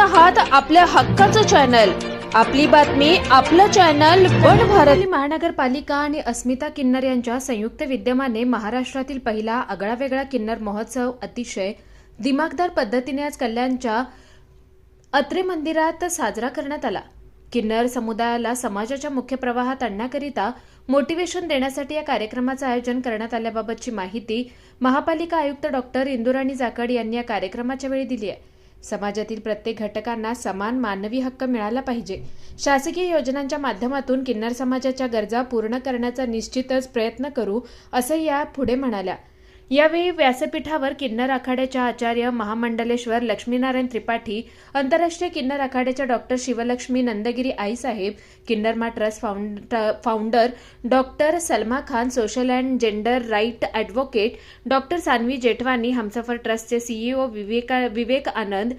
आहात आपल्या हक्काचं चॅनल. आपली बातमी आपलं चॅनल पण भारत. महानगरपालिका आणि अस्मिता किन्नर यांच्या संयुक्त विद्यमाने महाराष्ट्रातील पहिला आगळावेगळा किन्नर महोत्सव अतिशय दिमागदार पद्धतीने आज कल्याणच्या अत्रे मंदिरात साजरा करण्यात आला. किन्नर समुदायाला समाजाच्या मुख्य प्रवाहात आणण्याकरिता मोटिवेशन देण्यासाठी या कार्यक्रमाचं आयोजन करण्यात आल्याबाबतची माहिती महापालिका आयुक्त डॉक्टर इंदुराणी जाकड यांनी या कार्यक्रमाच्या वेळी दिली आहे. समाजातील प्रत्येक घटकांना समान मानवी हक्क मिळाला पाहिजे. शासकीय योजनांच्या माध्यमातून किन्नर समाजाच्या गरजा पूर्ण करण्याचा निश्चितच प्रयत्न करू असं या पुढे म्हणाल्या. यावेळी व्यासपीठावर किन्नर आखाड्याच्या आचार्य महामंडलेश्वर लक्ष्मीनारायण त्रिपाठी आंतरराष्ट्रीय किन्नर आखाड्याच्या डॉक्टर शिवलक्ष्मी नंदगिरी आईसाहेब Kinnarma trust found founder doctor Salma Khan social and gender right advocate doctor Sanvi Jethwani Humsafar ट्रस्टचे सीईओ विवेका विवेक आनंद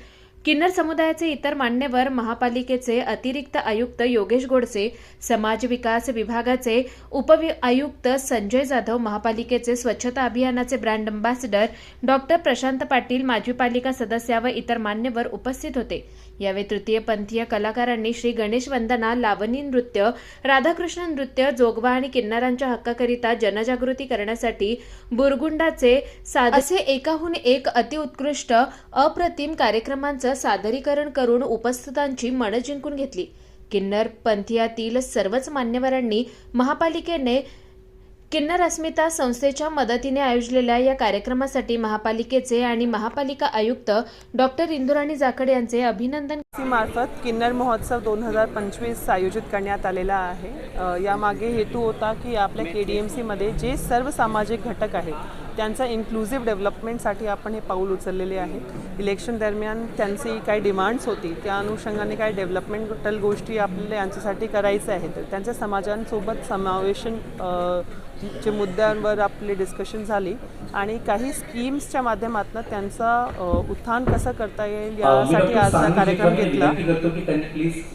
किन्नर समुदायाचे इतर मान्यवर महापालिकेचे अतिरिक्त आयुक्त योगेश गोडसे समाज विकास विभागाचे उपवि आयुक्त संजय जाधव महापालिकेचे स्वच्छता अभियानाचे brand ambassador doctor Prashant Patil माजी पालिका सदस्य व इतर मान्यवर उपस्थित होते. यावेळी तृतीयपंथीय कलाकारांनी श्री गणेश वंदना लावणी नृत्य राधाकृष्ण नृत्य जोगवा आणि किन्नरांच्या हक्काकरिता जनजागृती करण्यासाठी बुरगुंडाचे साधसे एकाहून एक अतिउत्कृष्ट अप्रतिम कार्यक्रमांचं सादरीकरण करून उपस्थितांची मनं जिंकून घेतली. किन्नर पंथियातील सर्वच मान्यवरांनी महापालिकेने किन्नर अस्मिता संस्थेच्या मदतीने आयोजलेल्या या कार्यक्रमासाठी महापालिकेचे आणि महापालिका आयुक्त डॉक्टर इंदुराणी जाखड यांचे अभिनंदन मार्फत किन्नर महोत्सव दोन हजार पंचवीस आयोजित करण्यात आलेला आहे. यामागे हेतू होता की आपल्या के डी एम सीमध्ये जे सर्व सामाजिक घटक आहेत त्यांचा इन्क्लुझिव्ह डेव्हलपमेंटसाठी आपण हे पाऊल उचललेले आहे. इलेक्शन दरम्यान त्यांची काही डिमांड्स होती. त्या अनुषंगाने काही डेव्हलपमेंटल गोष्टी आपल्याला यांच्यासाठी करायचं आहेत. तर त्यांच्या समाजांसोबत समावेशन चे मुद्द्यांवर आपली डिस्कशन झाली. आणि काही स्कीम्सच्या माध्यमातून त्यांचा उत्थान कसं करता येईल यासाठी आज हा कार्यक्रम घेतला.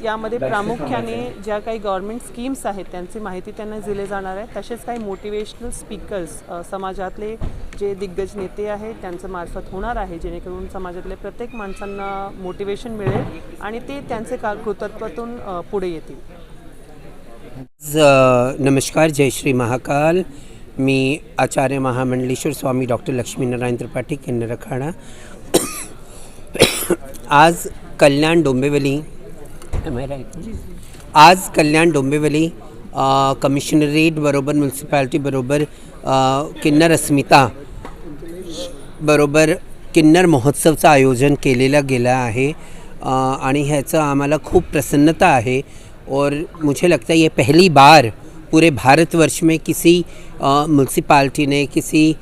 यामध्ये प्रामुख्याने ज्या काही गव्हर्नमेंट स्कीम्स आहेत त्यांची माहिती त्यांना दिली जाणार आहे. तसेच काही मोटिवेशनल स्पीकर्स समाजातले जे दिग्गज नेते आहेत त्यांचं मार्फत होणार आहे जेणेकरून समाजातल्या प्रत्येक माणसांना मोटिवेशन मिळेल आणि ते त्यांचे का कृतत्वातून पुढे येतील. नमस्कार जय श्री महाकाल. मी आचार्य महामंडलेश्वर स्वामी डॉक्टर लक्ष्मीनारायण त्रिपाठी किन्नर अखाडा आज कल्याण डोंबिवली आज कल्याण डोंबिवली अ, कमिशनरेट बरोबर म्युन्सिपॅलिटी बरोबर किन्नर अस्मिता बरोबर किन्नर महोत्सवचं आयोजन केलेलं गेलं आहे. आणि ह्याचं आम्हाला खूप प्रसन्नता आहे. और मुझे लगता है ये पहली बार पूरे भारतवर्ष में किसी म्यूनसिपाल्टी ने किसी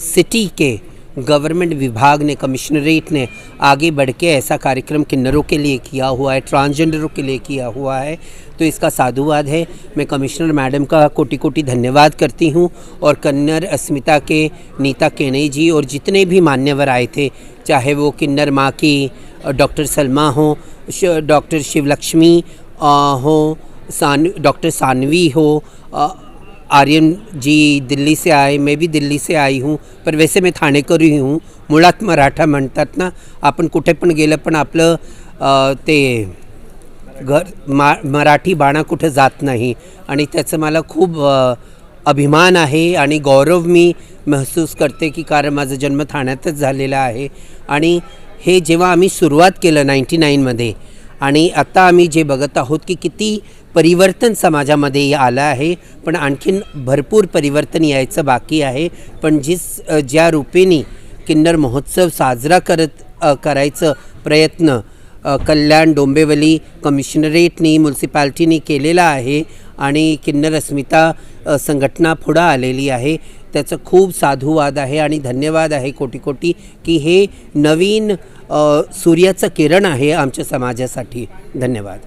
सिटी के गवर्नमेंट विभाग ने कमिश्नरेट ने आगे बढ़ के ऐसा कार्यक्रम किन्नरों के लिए किया हुआ है ट्रांसजेंडरों के लिए किया हुआ है। तो इसका साधुवाद है। मैं कमिश्नर मैडम का कोटि कोटि धन्यवाद करती हूँ और कन्नर अस्मिता के, नीता केनई जी और जितने भी मान्यवर आए थे, चाहे वो किन्नर माँ की डॉक्टर सलमा हो डॉक्टर शिवलक्ष्मी हो सान डॉक्टर सानवी हो आर्यन जी दिल्ली से आए मैं भी दिल्ली से आई हूँ पर वैसे मैं ठाणेकरी हूँ मुळात मराठा म्हणतात ना आपण कुठे पण गेलं पण आपलं ते घर मा मराठी बाणा कुठं जात नाही. आणि त्याचं मला खूप अभिमान आहे आणि गौरव मी महसूस करते की कारण माझा जन्म ठाण्यातच झालेला आहे. आणि हे जेव्हा आम्ही सुरुवात केलं नाईंटी नाईनमध्ये आणि आता आम्ही जे बघत आहोत की किती परिवर्तन समाजामध्ये आलं आहे पण आणखीन भरपूर परिवर्तन यायचं बाकी आहे. पण जिस ज्या रूपेने किन्नर महोत्सव साजरा करत करायचं प्रयत्न कल्याण डोंबिवली कमिशनरेटनी म्युन्सिपॅलिटीनी केलेला आहे आणि किन्नर अस्मिता संघटना पुढं आलेली आहे त्याचं खूप साधुवाद आहे आणि धन्यवाद आहे कोटी कोटी की हे नवीन सूर्याचं किरण आहे आमच्या समाजासाठी. धन्यवाद.